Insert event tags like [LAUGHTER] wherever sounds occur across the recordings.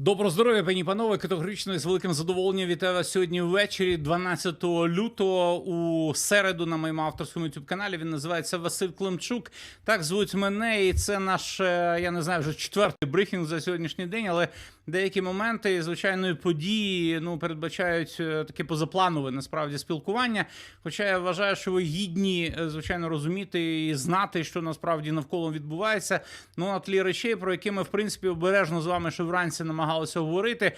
Доброго здоров'я, пані панове. Категорично і з великим задоволенням вітаю вас сьогодні ввечері, 12 лютого, у середу на моєму авторському youtube каналі. Він називається Василь Климчук. Так звуть мене, і це наш, е, я не знаю, вже четвертий брифінг за сьогоднішній день, але деякі моменти звичайної події ну передбачають е, таке позапланове насправді спілкування. Хоча я вважаю, що ви гідні, е, звичайно, розуміти і знати, що насправді навколо відбувається. Ну на тлі речей, про які ми в принципі обережно з вами ще вранці намагалися говорити.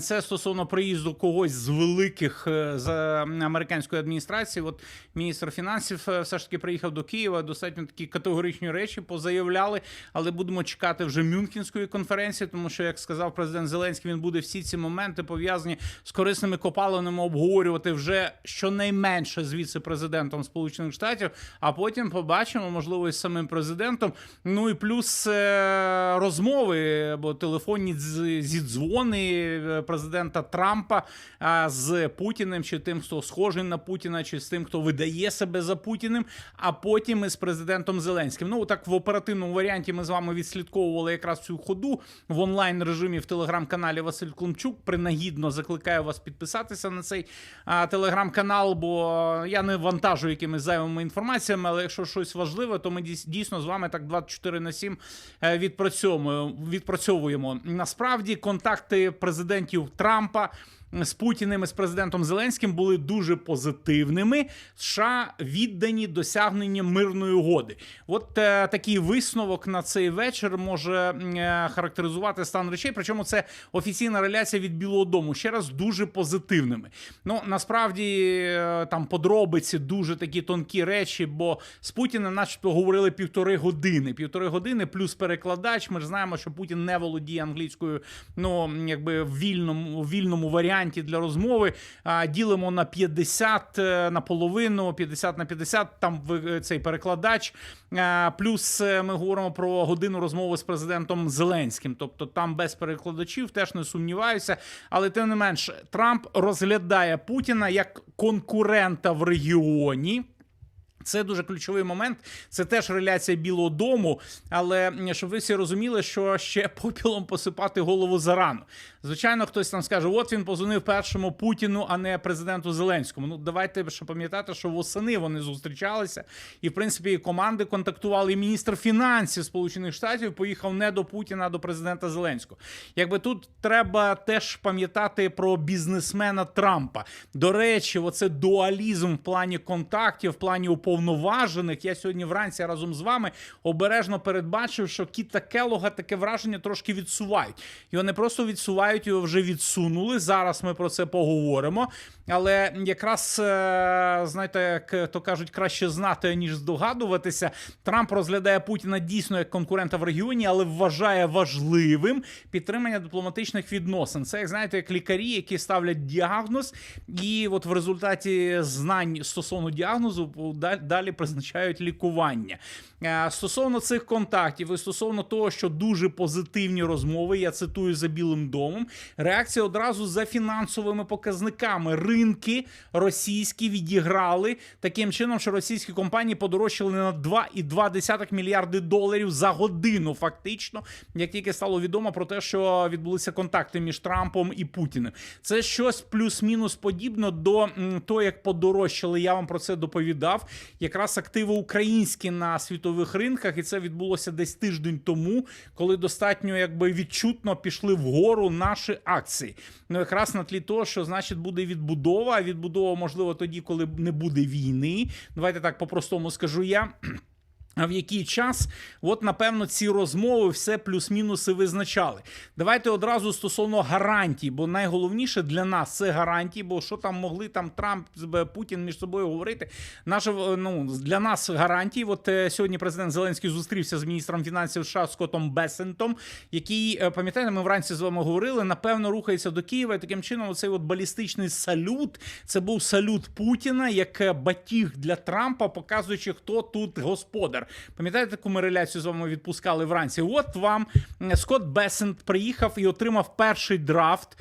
Це стосовно приїзду когось з великих е, з американської адміністрації. От міністр фінансів е, все ж таки приїхав до Києва. Достатньо такі категоричні речі позаявляли, але будемо чекати вже Мюнхенської конференції, тому що, як сказав президент Зеленський, він буде всі ці моменти пов'язані з корисними копалинами обговорювати вже щонайменше з віце-президентом Сполучених Штатів, а потім побачимо, можливо, і з самим президентом. Ну і плюс е, розмови або телефонні дз- зідзвони е, президента Трампа з Путіним, чи тим, хто схожий на Путіна, чи з тим, хто видає себе за Путіним, а потім із президентом Зеленським. Ну так в оперативному варіанті ми з вами відслідковували якраз цю ходу в онлайн режимі в телеграм-каналі Василь Климчук. Принагідно закликаю вас підписатися на цей телеграм-канал, бо я не вантажу якимись зайвими інформаціями, але якщо щось важливе, то ми дійсно з вами так 24 на 7 е, відпрацьовуємо. Насправді контакти президентів Трампа. З Путіним і з президентом Зеленським були дуже позитивними. США віддані досягненню мирної угоди. От е, такий висновок на цей вечір може е, характеризувати стан речей. Причому це офіційна реляція від Білого Дому ще раз дуже позитивними. Ну насправді е, там подробиці дуже такі тонкі речі, бо з Путіним, начебто, говорили півтори години. Півтори години плюс перекладач. Ми ж знаємо, що Путін не володіє англійською, ну якби в вільному в вільному варіанті для розмови. Ділимо на 50 е, на половину, 50 на 50, Там ви- цей перекладач. Плюс е, ми говоримо про годину розмови з президентом Зеленським. Тобто там без перекладачів теж не сумніваюся. Але тим не менш, Трамп розглядає Путіна як конкурента в регіоні. Це дуже ключовий момент. Це теж реляція Білого Дому. Але щоб ви всі розуміли, що ще [LAUGHS] попілом посипати голову зарано. Звичайно, хтось там скаже: от він позвонив першому Путіну, а не президенту Зеленському. Ну давайте ще пам'ятати, що восени вони зустрічалися, і в принципі і команди контактували. І міністр фінансів Сполучених Штатів поїхав не до Путіна, а до президента Зеленського. Якби тут треба теж пам'ятати про бізнесмена Трампа. До речі, оце дуалізм в плані контактів, в плані уповноважених. Я сьогодні вранці разом з вами обережно передбачив, що Кіта Келога таке враження трошки відсувають. Його не просто відсувають, його вже відсунули. Зараз ми про це поговоримо. Але якраз е, знаєте, як то кажуть, краще знати ніж здогадуватися. Трамп розглядає Путіна дійсно як конкурента в регіоні, але вважає важливим підтримання дипломатичних відносин. Це як знаєте, як лікарі, які ставлять діагноз, і от в результаті знань стосовно діагнозу далі призначають лікування. Е, Стосовно цих контактів і стосовно того, що дуже позитивні розмови, я цитую за Білим домом. Реакція одразу за фінансовими показниками. Ринки російські відіграли таким чином, що російські компанії подорожчали на 2,2 мільярди доларів за годину. Фактично, як тільки стало відомо про те, що відбулися контакти між Трампом і Путіним. Це щось плюс-мінус подібно до того, як подорожчали. Я вам про це доповідав. Якраз активи українські на світових ринках, і це відбулося десь тиждень тому, коли достатньо якби відчутно пішли вгору наші акції. Ну якраз на тлі того, що значить буде відбудова. А відбудова можливо тоді, коли не буде війни. Давайте так по-простому скажу я. А в який час, от напевно, ці розмови все плюс-мінуси визначали. Давайте одразу стосовно гарантій, бо найголовніше для нас це гарантії, бо що там могли там Трамп з- Путін між собою говорити. Наше е, ну для нас гарантії. От е, сьогодні президент Зеленський зустрівся з міністром фінансів США Скоттом Бесентом, який е, пам'ятаєте, ми вранці з вами говорили. Напевно, рухається до Києва. І таким чином, оцей от балістичний салют. Це був салют Путіна як е, батіг для Трампа, показуючи, хто тут господар. Пам'ятаєте, таку ми реляцію з вами відпускали вранці? От вам Скотт Бесент приїхав і отримав перший драфт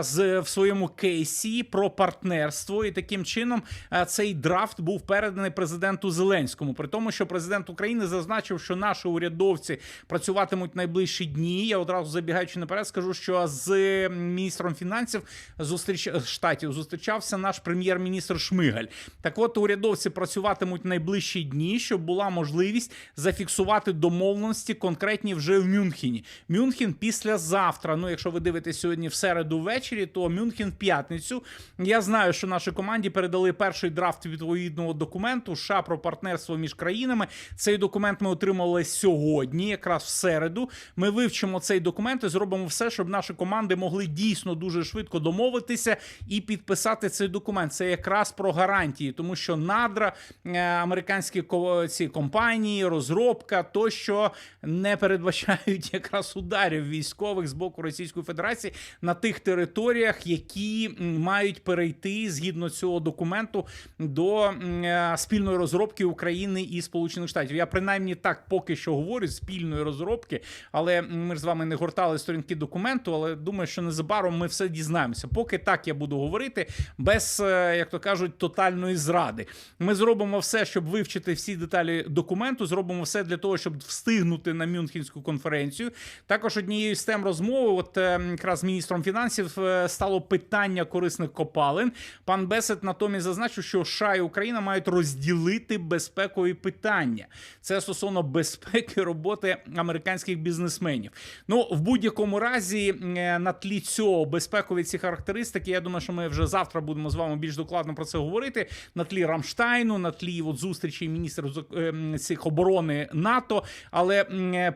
з в своєму кейсі про партнерство, і таким чином е, цей драфт був переданий президенту Зеленському. При тому, що президент України зазначив, що наші урядовці працюватимуть найближчі дні. Я одразу забігаючи наперед, скажу, що з міністром фінансів зустріч штатів зустрічався наш прем'єр-міністр Шмигаль. Так, от урядовці працюватимуть найближчі дні, щоб була можливість зафіксувати домовленості конкретні вже в Мюнхені. Мюнхен післязавтра. Ну, якщо ви дивитесь сьогодні в середу ввечері, то Мюнхен в п'ятницю. Я знаю, що нашій команді передали перший драфт відповідного документу США про партнерство між країнами. Цей документ ми отримали сьогодні, якраз в середу. Ми вивчимо цей документ і зробимо все, щоб наші команди могли дійсно дуже швидко домовитися і підписати цей документ. Це якраз про гарантії, тому що надра е, американські ці компанії, розробка тощо не передбачають [LAUGHS] якраз ударів військових з боку Російської Федерації на тих територіях, які мають перейти згідно цього документу до е, спільної розробки України і Сполучених Штатів. Я принаймні так поки що говорю спільної розробки, але ми ж з вами не гортали сторінки документу. Але думаю, що незабаром ми все дізнаємося. Поки так я буду говорити, без е, як то кажуть, тотальної зради. Ми зробимо все, щоб вивчити всі деталі документу. Зробимо все для того, щоб встигнути на Мюнхенську конференцію. Також однією з тем розмови, от е, якраз міністром фінансів, е, стало питання корисних копалин. Пан Бесет натомість зазначив, що США і Україна мають розділити безпекові питання. Це стосовно безпеки роботи американських бізнесменів. Ну в будь-якому разі, е, на тлі цього безпекові ці характеристики. Я думаю, що ми вже завтра будемо з вами більш докладно про це говорити. На тлі Рамштайну, на тлі от зустрічі міністрів е, цих оборони НАТО. Але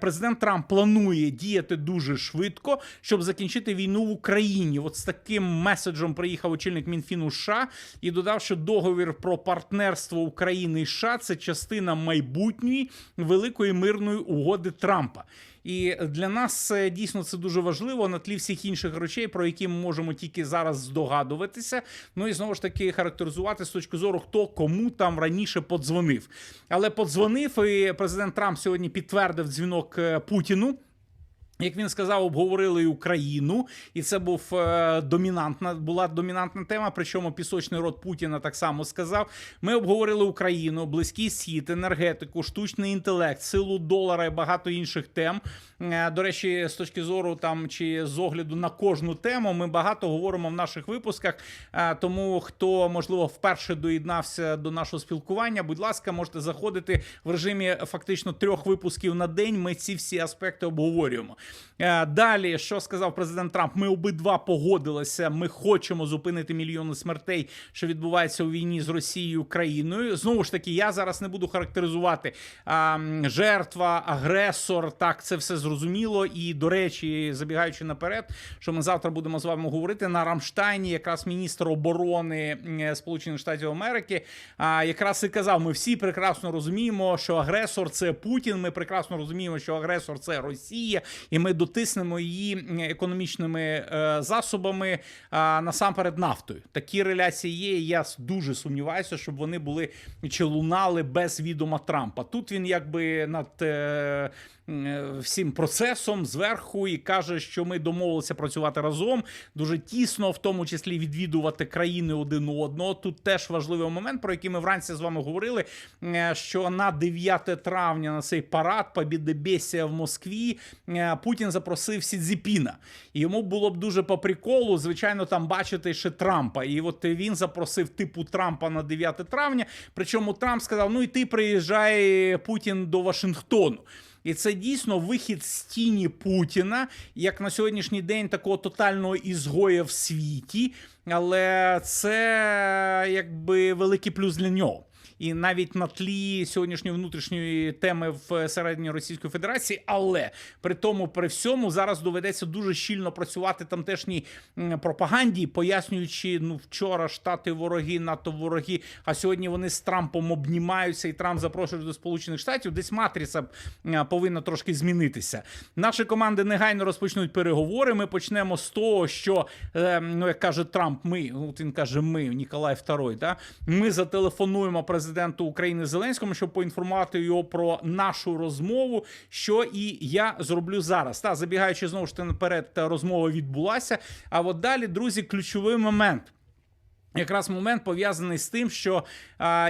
президент Трамп планує діяти дуже швидко, щоб закінчити війну в Україні. От з таким меседжем приїхав очільник Мінфіну США і додав, що договір про партнерство України і США це частина майбутньої великої мирної угоди Трампа. І для нас е, дійсно це дуже важливо на тлі всіх інших речей, про які ми можемо тільки зараз здогадуватися. Ну і знову ж таки характеризувати з точки зору, хто кому там раніше подзвонив. Але подзвонив, і президент Трамп сьогодні підтвердив дзвінок е, Путіну. Як він сказав, обговорили Україну, і це був е, домінантна була домінантна тема. Причому пісочний рот Путіна так само сказав. Ми обговорили Україну, близький схід, енергетику, штучний інтелект, силу долара і багато інших тем. Е, до речі, з точки зору там чи з огляду на кожну тему, ми багато говоримо в наших випусках. Е, тому хто можливо вперше доєднався до нашого спілкування, будь ласка, можете заходити в режимі фактично трьох випусків на день. Ми ці всі аспекти обговорюємо. Е, Далі, що сказав президент Трамп, ми обидва погодилися. Ми хочемо зупинити мільйони смертей, що відбувається у війні з Росією і Україною. Знову ж таки, я зараз не буду характеризувати а, жертва, агресор. Так, це все зрозуміло. І до речі, забігаючи наперед, що ми завтра будемо з вами говорити на Рамштайні, якраз міністр оборони Сполучених Штатів Америки, а, якраз і казав: ми всі прекрасно розуміємо, що агресор це Путін. Ми прекрасно розуміємо, що агресор це Росія, і ми дотиснемо її економічними е, засобами, насамперед нафтою. Такі реляції є. Я дуже сумніваюся, щоб вони були чи лунали без відома Трампа. Тут він якби над. е, Всім процесом зверху і каже, що ми домовилися працювати разом дуже тісно, в тому числі відвідувати країни один одного. Тут теж важливий момент, про який ми вранці з вами говорили. е, Що на 9 травня на цей парад Побєдебєсія в Москві е, Путін запросив Сідзіпіна. І йому було б дуже по приколу, звичайно, там бачити ще Трампа. І от він запросив типу Трампа на 9 травня. Причому Трамп сказав: ну і ти приїжджай Путін до Вашингтону. І це дійсно вихід з тіні Путіна, як на сьогоднішній день такого тотального ізгоя в світі. Але це якби великий плюс для нього. І навіть на тлі сьогоднішньої внутрішньої теми в середній Російської Федерації, але при тому, при всьому, зараз доведеться дуже щільно працювати тамтешній пропаганді, пояснюючи, ну вчора штати вороги, НАТО вороги. А сьогодні вони з Трампом обнімаються, і Трамп запрошує до Сполучених Штатів. Десь матриця повинна трошки змінитися. Наші команди негайно розпочнуть переговори. Ми почнемо з того, що е, ну як каже Трамп, ми от він каже, ми Ніколай II, да? ми зателефонуємо президенту президенту України Зеленському, щоб поінформувати його про нашу розмову, що і я зроблю зараз. Та забігаючи знову ж таки наперед, та розмова відбулася. А от далі, друзі, ключовий момент. Якраз момент пов'язаний з тим, що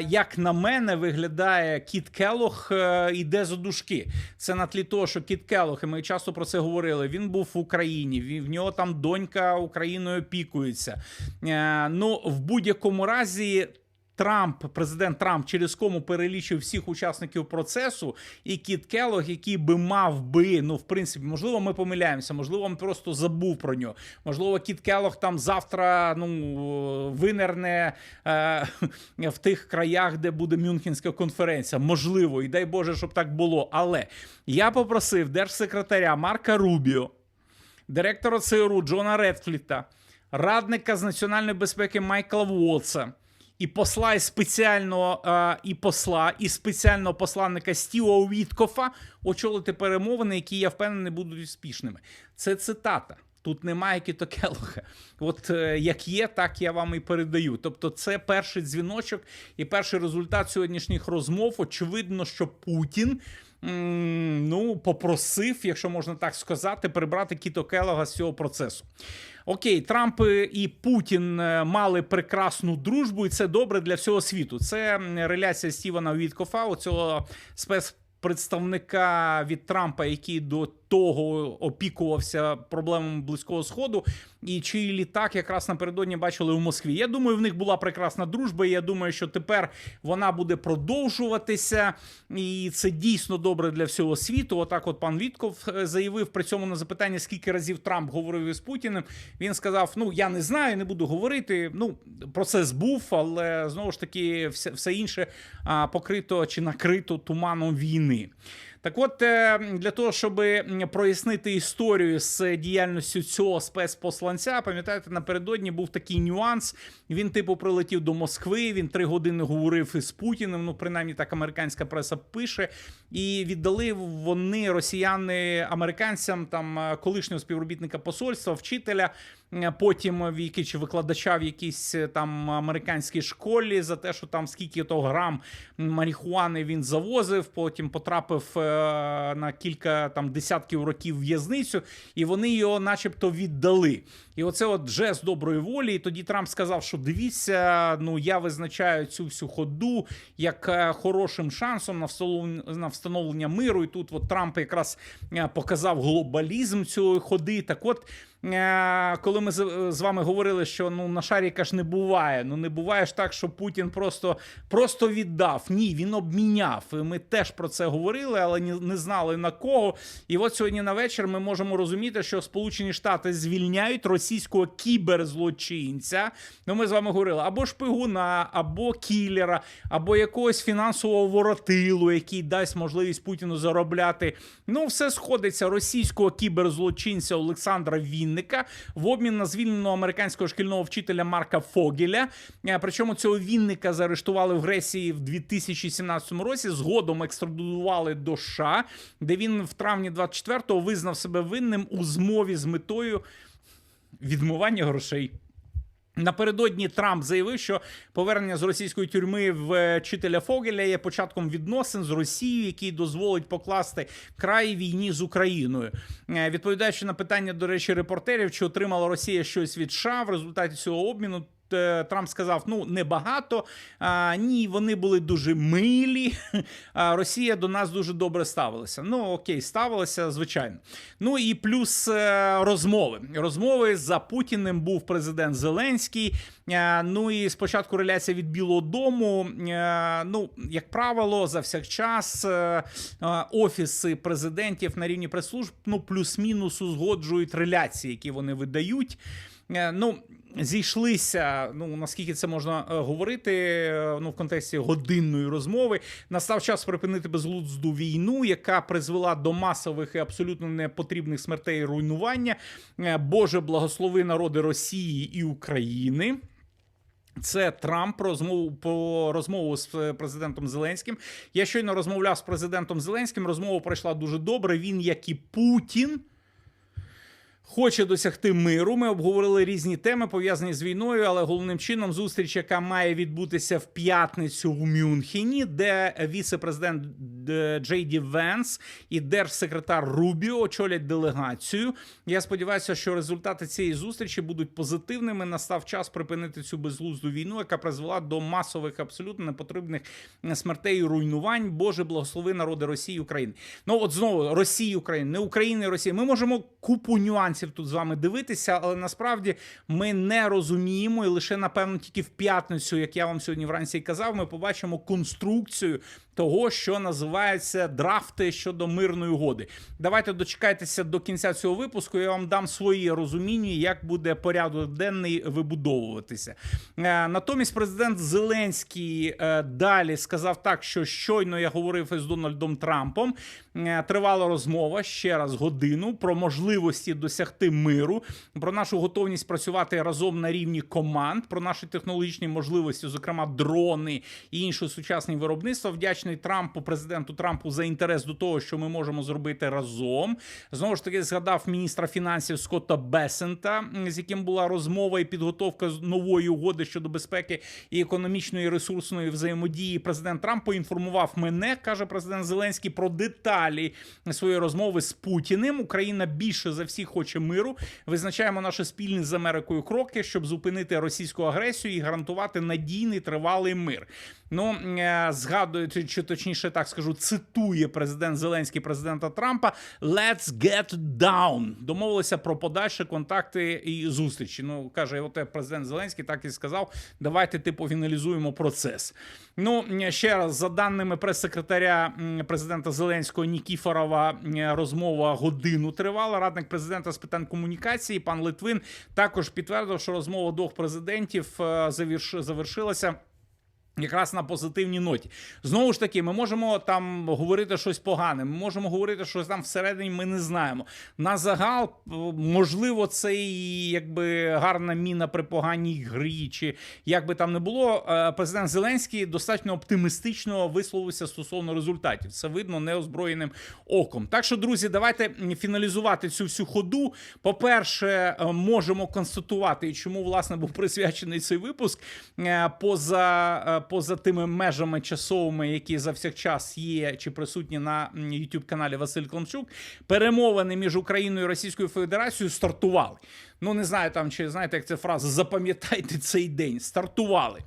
як на мене виглядає Кіт Келох е, іде за дужки. Це на тлі того, що Кіт Келох, і ми часто про це говорили. Він був в Україні. в нього там донька Україною опікується. Е, ну в будь-якому разі. Трамп, президент Трамп, через кому перелічив всіх учасників процесу, і Кіт Келог, який би мав би, ну в принципі, можливо, ми помиляємося, можливо, він просто забув про нього. Можливо, Кіт Келог там завтра ну винерне е, в тих краях, де буде Мюнхенська конференція. Можливо, і дай Боже, щоб так було. Але я попросив держсекретаря Марка Рубіо, директора ЦРУ Джона Редфліта, радника з національної безпеки Майкла Вотса. І посла і спеціального е, і посла, і спеціального посланника Стіва Віткофа очолити перемовини, які я впевнений будуть успішними. Це цитата. Тут немає Кіто Келлога. От е, як є, так я вам і передаю. Тобто, це перший дзвіночок і перший результат сьогоднішніх розмов. Очевидно, що Путін. м, Ну, попросив, якщо можна так сказати, прибрати Кіто Келлога з цього процесу. Окей, Трамп і Путін е, мали прекрасну дружбу, і це добре для всього світу. Це реляція Стівена Віткофа, оцього спецпредставника від Трампа, який до того опікувався проблемами близького сходу, і чий літак якраз напередодні бачили у Москві. Я думаю, в них була прекрасна дружба. і Я думаю, що тепер вона буде продовжуватися, і це дійсно добре для всього світу. Отак, от пан Вітков е, заявив при цьому на запитання, скільки разів Трамп говорив із Путіним. Він сказав: Ну я не знаю, не буду говорити. Ну процес був, але знову ж таки, все, все інше покрито чи накрито туманом війни. Так от, е, для того, щоб прояснити історію з діяльністю цього спецпосланця, пам'ятаєте, напередодні був такий нюанс. Він, типу, прилетів до Москви. Він три години говорив із Путіним. Ну, принаймні так американська преса пише. І віддали вони росіяни американцям, там е, колишнього співробітника посольства, вчителя. Е, Потім в який чи викладача в якійсь е, там американській школі за те, що там скільки то грам марихуани він завозив. Потім потрапив е, на кілька там десятків років в'язницю, і вони його, начебто, віддали. І оце от жест доброї волі. І тоді Трамп сказав, що дивіться, ну я визначаю цю всю ходу як хорошим шансом на встановлення, миру. І тут от Трамп якраз показав глобалізм цієї ходи. Так от. Е, Коли ми з з вами говорили, що ну на шаріка ж не буває. Ну не буває ж так, що Путін просто, просто віддав. Ні, він обміняв. Ми теж про це говорили, але не, знали на кого. І от сьогодні на вечір ми можемо розуміти, що Сполучені Штати звільняють російського кіберзлочинця. Ну, ми з вами говорили або шпигуна, або кілера, або якогось фінансового воротилу, який дасть можливість Путіну заробляти. Ну, все сходиться російського кіберзлочинця Олександра Вінника в обмін на звільненого американського шкільного вчителя Марка Фогеля. Е, Причому цього Вінника заарештували в Греції в 2017 році. Згодом екстрадували до США, де він в травні 24-го визнав себе винним у змові з метою відмивання грошей. Напередодні Трамп заявив, що повернення з російської тюрми в вчителя Фогеля є початком відносин з Росією, який дозволить покласти край війні з Україною. Е, Відповідаючи на питання, до речі, репортерів, чи отримала Росія щось від США в результаті цього обміну. Е, Трамп сказав: ну небагато. А, ні, вони були дуже милі. [LAUGHS] А, Росія до нас дуже добре ставилася. Ну окей, ставилася, звичайно. Ну і плюс е, розмови. Розмови за Путіним був президент Зеленський. Е, Ну і спочатку реляція від Білого Дому. Е, Ну, як правило, за всякчас офіси президентів на рівні прес-служб ну плюс-мінус узгоджують реляції, які вони видають. Ну, зійшлися. Ну наскільки це можна е, говорити, е, ну в контексті годинної розмови. Настав час припинити безглузду війну, яка призвела до масових і абсолютно непотрібних смертей і руйнування. Е, Боже, благослови народи Росії і України. Це Трамп розмову по розмову з президентом Зеленським. Я щойно розмовляв з президентом Зеленським. Розмова пройшла дуже добре. Він, як і Путін, хоче досягти миру. Ми обговорили різні теми пов'язані з війною, але головним чином зустріч, яка має відбутися в п'ятницю в Мюнхені, де віце-президент е, Джей Ді Венс і держсекретар Рубіо очолять делегацію. Я сподіваюся, що результати цієї зустрічі будуть позитивними. Настав час припинити цю безглузду війну, яка призвела до масових абсолютно непотрібних смертей і руйнувань. Боже, благослови народи Росії і України. Ну от знову Росії, України, не України, Росії. Ми можемо купу нюансів тут з вами дивитися, але насправді ми не розуміємо, і лише напевно тільки в п'ятницю, як я вам сьогодні вранці і казав, ми побачимо конструкцію того, що називається драфти щодо мирної угоди. Давайте дочекайтеся до кінця цього випуску. Я вам дам своє розуміння, як буде порядок денний вибудовуватися. Е, Натомість, президент Зеленський е, далі сказав так, що щойно я говорив із Дональдом Трампом. е, Тривала розмова ще раз годину про можливості досягти миру, про нашу готовність працювати разом на рівні команд, про наші технологічні можливості, зокрема дрони і інші сучасні виробництва. Вдячний Трампу, президенту Трампу, за інтерес до того, що ми можемо зробити разом. Знову ж таки, згадав міністра фінансів Скотта Бесента, з яким була розмова і підготовка нової угоди щодо безпеки і економічної ресурсної взаємодії. Президент Трамп поінформував мене, каже президент Зеленський, про деталі своєї розмови з Путіним. Україна більше за всіх хоче миру. Визначаємо наші спільні з Америкою кроки, щоб зупинити російську агресію і гарантувати надійний тривалий мир. Ну е, згадує чи- точніше так скажу, цитує президент Зеленський президента Трампа. Let's get down. Домовилися про подальші контакти і зустрічі. Ну каже, от президент Зеленський так і сказав. Давайте типу фіналізуємо процес. Ну ще раз за даними прес-секретаря президента Зеленського Нікіфорова, розмова годину тривала. Радник президента з питань комунікації пан Литвин також підтвердив, що розмова двох президентів е, завершилася. Якраз на позитивній ноті. Знову ж таки, ми можемо там говорити щось погане, ми можемо говорити, що там всередині ми не знаємо. На загал, е, можливо, це і якби гарна міна при поганій грі, чи як би там не було. е, Президент Зеленський достатньо оптимістично висловився стосовно результатів. Це видно неозброєним оком. Так що, друзі, давайте фіналізувати цю всю ходу. По-перше, е, можемо констатувати, чому власне був присвячений цей випуск поза. Поза тими межами часовими, які завсякчас є чи присутні на youtube каналі Василь Климчук, перемовини між Україною і Російською Федерацією стартували. Ну не знаю там, чи знаєте, як ця фраза запам'ятайте цей день. Стартували.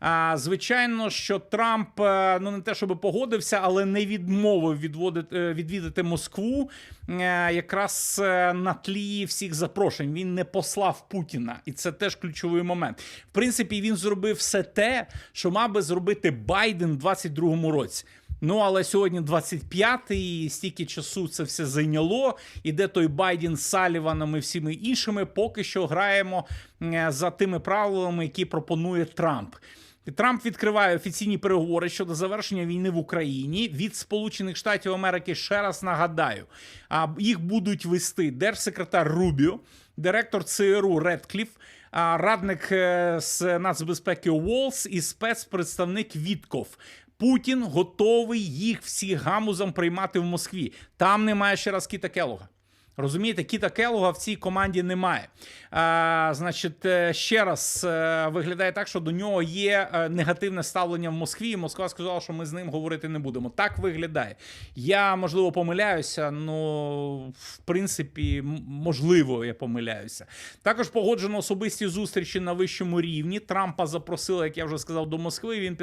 А, звичайно, що Трамп е, ну не те, щоб погодився, але не відмовив відводити, е, відвідати Москву е, якраз на тлі всіх запрошень. Він не послав Путіна, і це теж ключовий момент. В принципі, він зробив все те, що мав би зробити Байден в 22-му році. Ну, але сьогодні 25-й, і стільки часу це все зайняло. І де той Байден з Саліваном і всіми іншими, поки що граємо е, за тими правилами, які пропонує Трамп. Трамп відкриває офіційні переговори щодо завершення війни в Україні від Сполучених Штатів Америки. Ще раз нагадаю, їх будуть вести держсекретар Рубіо, директор ЦРУ Редкліф, радник е, з нацбезпеки Уолс і спецпредставник Вітков. Путін готовий їх всі гамузом приймати в Москві. Там немає ще раз Кіта Келога. Розумієте, Кіта Келога в цій команді немає. А, значить, е, ще раз е, виглядає так, що до нього є е, негативне ставлення в Москві. і Москва сказала, що ми з ним говорити не будемо. Так виглядає. Я можливо помиляюся, ну в принципі, можливо, я помиляюся. Також погоджено особисті зустрічі на вищому рівні. Трампа запросили, як я вже сказав, до Москви. Він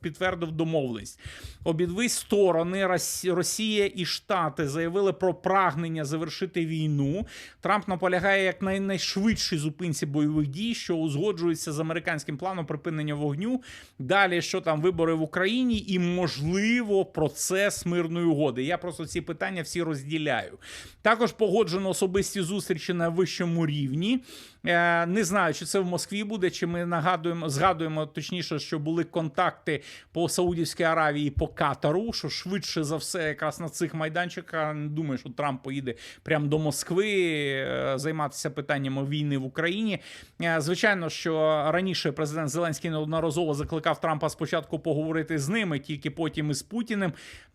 підтвердив домовленість. Обидві сторони Росія і Штати заявили про прагнення завершити війну. Трамп наполягає як най- найшвидшій зупинці бойових дій, що узгоджується з американським планом припинення вогню. Далі, що там вибори в Україні, і можливо процес мирної угоди. Я просто ці питання всі розділяю. Також погоджено особисті зустрічі на вищому рівні. Е, Не знаю, чи це в Москві буде, чи ми нагадуємо, згадуємо точніше, що були контакти по Саудівській Аравії, по Катару, що швидше за все, якраз на цих майданчиках не думаю, що Трамп поїде прямо візитам до Москви, е, займатися питаннями війни в Україні. Е, Звичайно, що раніше президент Зеленський неодноразово закликав Трампа спочатку поговорити з ними, тільки потім із Путіним.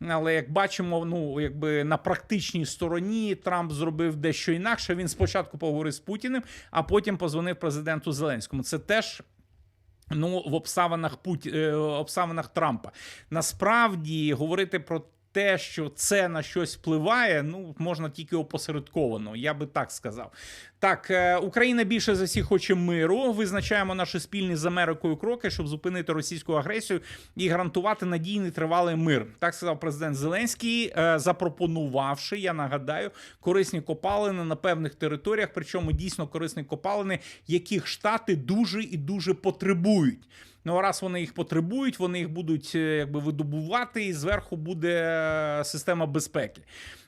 Але як бачимо, ну якби на практичній стороні Трамп зробив дещо інакше. Він спочатку поговорив з Путіним, а потім позвонив президенту Зеленському. Це теж. Ну, в обставинах Пут... е, обставинах Трампа насправді говорити про те, що це на щось впливає, ну можна тільки опосередковано, я би так сказав. Так, е, Україна більше за всіх хоче миру. Визначаємо наші спільні з Америкою кроки, щоб зупинити російську агресію і гарантувати надійний тривалий мир. Так сказав президент Зеленський, е, запропонувавши, я нагадаю, корисні копалини на певних територіях, причому дійсно корисні копалини, яких штати дуже і дуже потребують. Ну, а раз вони їх потребують, вони їх будуть е, якби видобувати, і зверху буде е, система безпеки.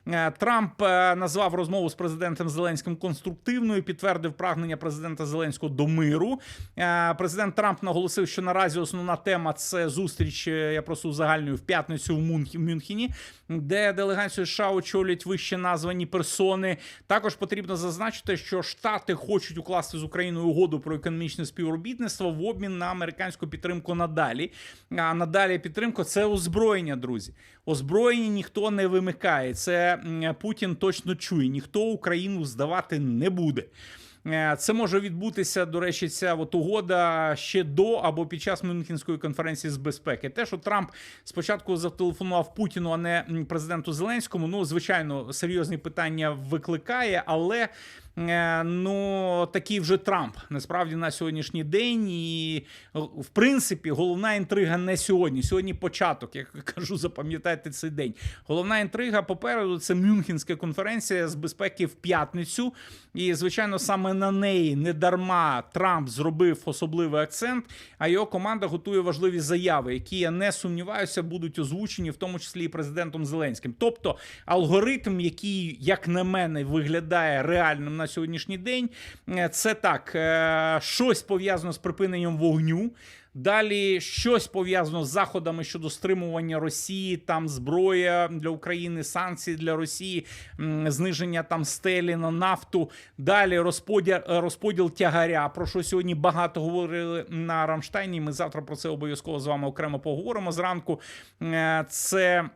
Е, Трамп назвав розмову з президентом Зеленським конструктивною, підтвердив прагнення президента Зеленського до миру. Президент Трамп наголосив, що наразі основна тема це зустріч. Я просто узагальнюю в п'ятницю в Мюнхені, де делегацію США очолюють вище названі персони. Також потрібно зазначити, що Штати хочуть укласти з Україною угоду про економічне співробітництво в обмін на американську підтримку надалі. А надалі підтримка це озброєння, друзі. Озброєння ніхто не вимикає. Це Путін точно чує. Ніхто Україну здавати не буде. Е, Це може відбутися, до речі, ця от угода ще до або під час Мюнхенської конференції з безпеки. Те, що Трамп спочатку зателефонував Путіну, а не президенту Зеленському, ну звичайно, серйозні питання викликає, але. Е, Ну, такий вже Трамп насправді на сьогоднішній день, і в принципі головна інтрига не сьогодні. Сьогодні початок. Як кажу, запам'ятайте цей день. Головна інтрига попереду це Мюнхенська конференція з безпеки в п'ятницю. І звичайно, саме на неї не дарма Трамп зробив особливий акцент. А його команда готує важливі заяви, які я не сумніваюся, будуть озвучені, в тому числі і президентом Зеленським. Тобто алгоритм, який, як на мене, виглядає реальним на сьогоднішній день, е, це так: е, щось пов'язано з припиненням вогню. Далі щось пов'язано з заходами щодо стримування Росії, там зброя для України, санкції для Росії, зниження там стелі на нафту. Далі розподіл, розподіл тягаря, про що сьогодні багато говорили на Рамштайні. Ми завтра про це обов'язково з вами окремо поговоримо зранку. Е, Це.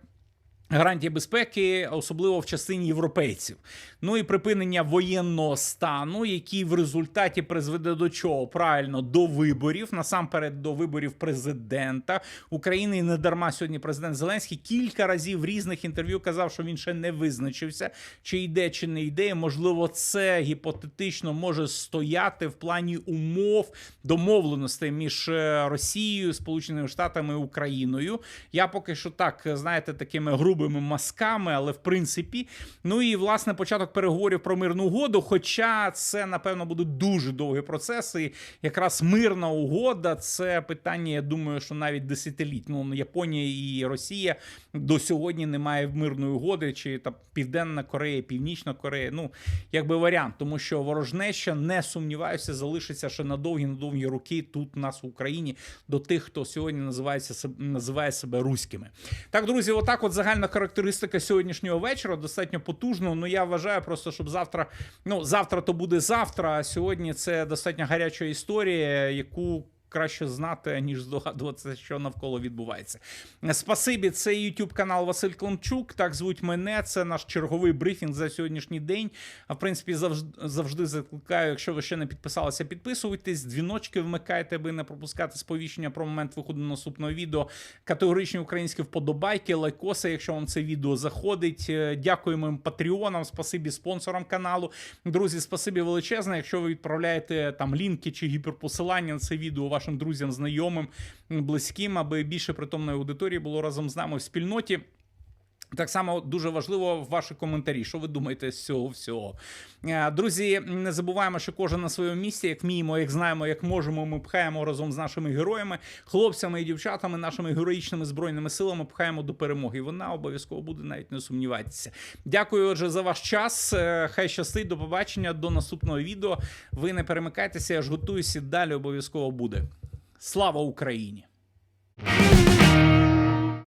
Гарантії безпеки, особливо в частині європейців. Ну і припинення воєнного стану, який в результаті призведе до чого? Правильно, до виборів, насамперед до виборів президента України. І не дарма сьогодні президент Зеленський кілька разів в різних інтерв'ю казав, що він ще не визначився, чи йде, чи не йде. Можливо, це гіпотетично може стояти в плані умов домовленостей між е, Росією, Сполученими Штатами і Україною. Я поки що так, знаєте, такими грубими мазками, але в принципі, ну і власне початок переговорів про мирну угоду. Хоча це напевно будуть дуже довгі процеси. І якраз мирна угода це питання. Я думаю, що навіть десятиліть. Ну Японія і Росія до сьогодні не має мирної угоди, чи там Південна Корея, Північна Корея. Ну якби варіант, тому що ворожнеча не сумніваюся, залишиться ще на довгі на довгі роки тут у нас в Україні до тих, хто сьогодні називається називає себе руськими. Так, друзі, отак, от загальна характеристика сьогоднішнього вечора достатньо потужно. Ну я вважаю просто, щоб завтра, ну завтра то буде завтра. А сьогодні це достатньо гаряча історія, яку. Краще знати, ніж здогадуватися, що навколо відбувається. Спасибі, це YouTube канал Василь Климчук. Так звуть мене. Це наш черговий брифінг за сьогоднішній день. А в принципі, завжди завжди закликаю. Якщо ви ще не підписалися, підписуйтесь, дзвіночки вмикайте, аби не пропускати сповіщення про момент виходу наступного відео. Категоричні українські вподобайки, лайкоси, якщо вам це відео заходить. Е, Дякуємо патреонам, спасибі спонсорам каналу. Друзі, спасибі величезне. Якщо ви відправляєте там лінки чи гіперпосилання на це відео вашим друзям, знайомим, близьким, аби більше притомної аудиторії було разом з нами в спільноті. Так само дуже важливо ваші коментарі. Що ви думаєте з цього всього? Е, Друзі, не забуваємо, що кожен на своєму місці, як вміємо, як знаємо, як можемо, ми пхаємо разом з нашими героями, хлопцями і дівчатами, нашими героїчними збройними силами пхаємо до перемоги. І вона обов'язково буде, навіть не сумнівайтеся. Дякую, отже, за ваш час. Е, Хай щастить, до побачення, до наступного відео. Ви не перемикайтеся, я ж готуюся. Далі обов'язково буде. Слава Україні!